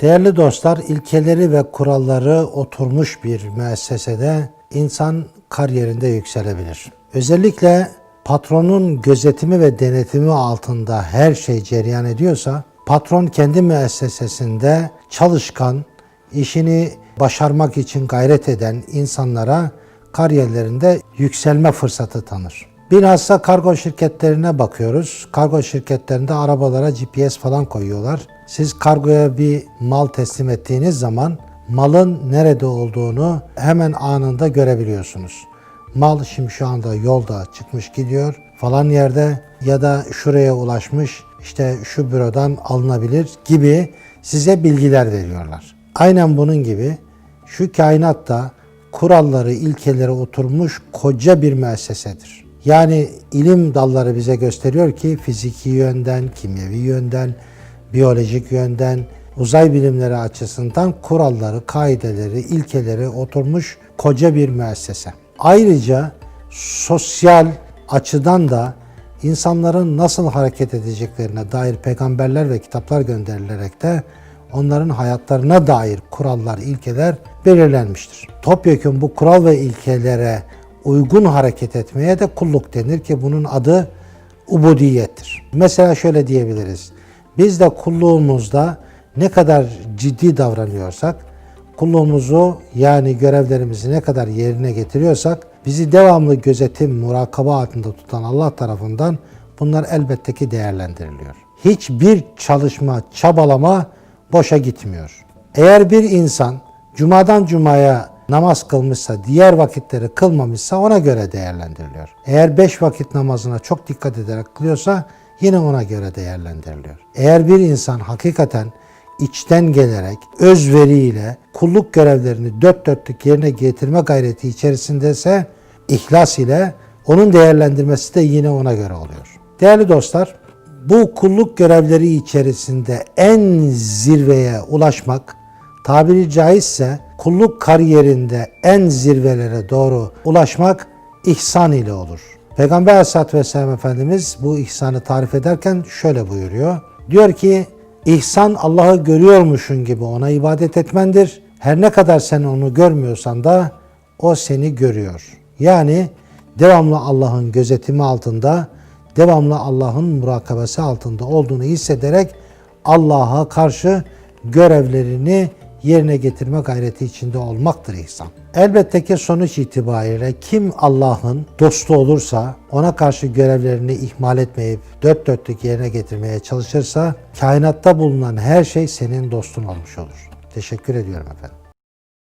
Değerli dostlar, ilkeleri ve kuralları oturmuş bir müessesede insan kariyerinde yükselebilir. Özellikle patronun gözetimi ve denetimi altında her şey cereyan ediyorsa, patron kendi müessesesinde çalışkan, işini başarmak için gayret eden insanlara kariyerlerinde yükselme fırsatı tanır. Bilhassa kargo şirketlerine bakıyoruz. Kargo şirketlerinde arabalara GPS falan koyuyorlar. Siz kargoya bir mal teslim ettiğiniz zaman malın nerede olduğunu hemen anında görebiliyorsunuz. Mal şimdi şu anda yolda çıkmış gidiyor falan yerde ya da şuraya ulaşmış işte şu bürodan alınabilir gibi size bilgiler veriyorlar. Aynen bunun gibi şu kainatta kuralları, ilkeleri oturmuş koca bir müessesedir. Yani ilim dalları bize gösteriyor ki fiziki yönden, kimyevi yönden, biyolojik yönden, uzay bilimleri açısından kuralları, kaideleri, ilkeleri oturmuş koca bir müessese. Ayrıca sosyal açıdan da insanların nasıl hareket edeceklerine dair peygamberler ve kitaplar gönderilerek de onların hayatlarına dair kurallar, ilkeler belirlenmiştir. Topyekun bu kural ve ilkelere uygun hareket etmeye de kulluk denir ki bunun adı ubudiyettir. Mesela şöyle diyebiliriz. Biz de kulluğumuzda ne kadar ciddi davranıyorsak, kulluğumuzu yani görevlerimizi ne kadar yerine getiriyorsak, bizi devamlı gözetim, murakaba altında tutan Allah tarafından bunlar elbette ki değerlendiriliyor. Hiçbir çalışma, çabalama boşa gitmiyor. Eğer bir insan cumadan cumaya namaz kılmışsa, diğer vakitleri kılmamışsa ona göre değerlendiriliyor. Eğer beş vakit namazına çok dikkat ederek kılıyorsa yine ona göre değerlendiriliyor. Eğer bir insan hakikaten içten gelerek, özveriyle kulluk görevlerini dört dörtlük yerine getirme gayreti içerisindeyse ihlas ile onun değerlendirmesi de yine ona göre oluyor. Değerli dostlar, bu kulluk görevleri içerisinde en zirveye ulaşmak tabiri caizse kulluk kariyerinde en zirvelere doğru ulaşmak ihsan ile olur. Peygamber Aleyhisselatü Vesselam Efendimiz bu ihsanı tarif ederken şöyle buyuruyor. Diyor ki ihsan Allah'ı görüyormuşun gibi ona ibadet etmendir. Her ne kadar sen onu görmüyorsan da o seni görüyor. Yani devamlı Allah'ın gözetimi altında, devamlı Allah'ın murakabesi altında olduğunu hissederek Allah'a karşı görevlerini yerine getirme gayreti içinde olmaktır ihsan. Elbette ki sonuç itibariyle kim Allah'ın dostu olursa, ona karşı görevlerini ihmal etmeyip dört dörtlük yerine getirmeye çalışırsa, kainatta bulunan her şey senin dostun olmuş olur. Teşekkür ediyorum efendim.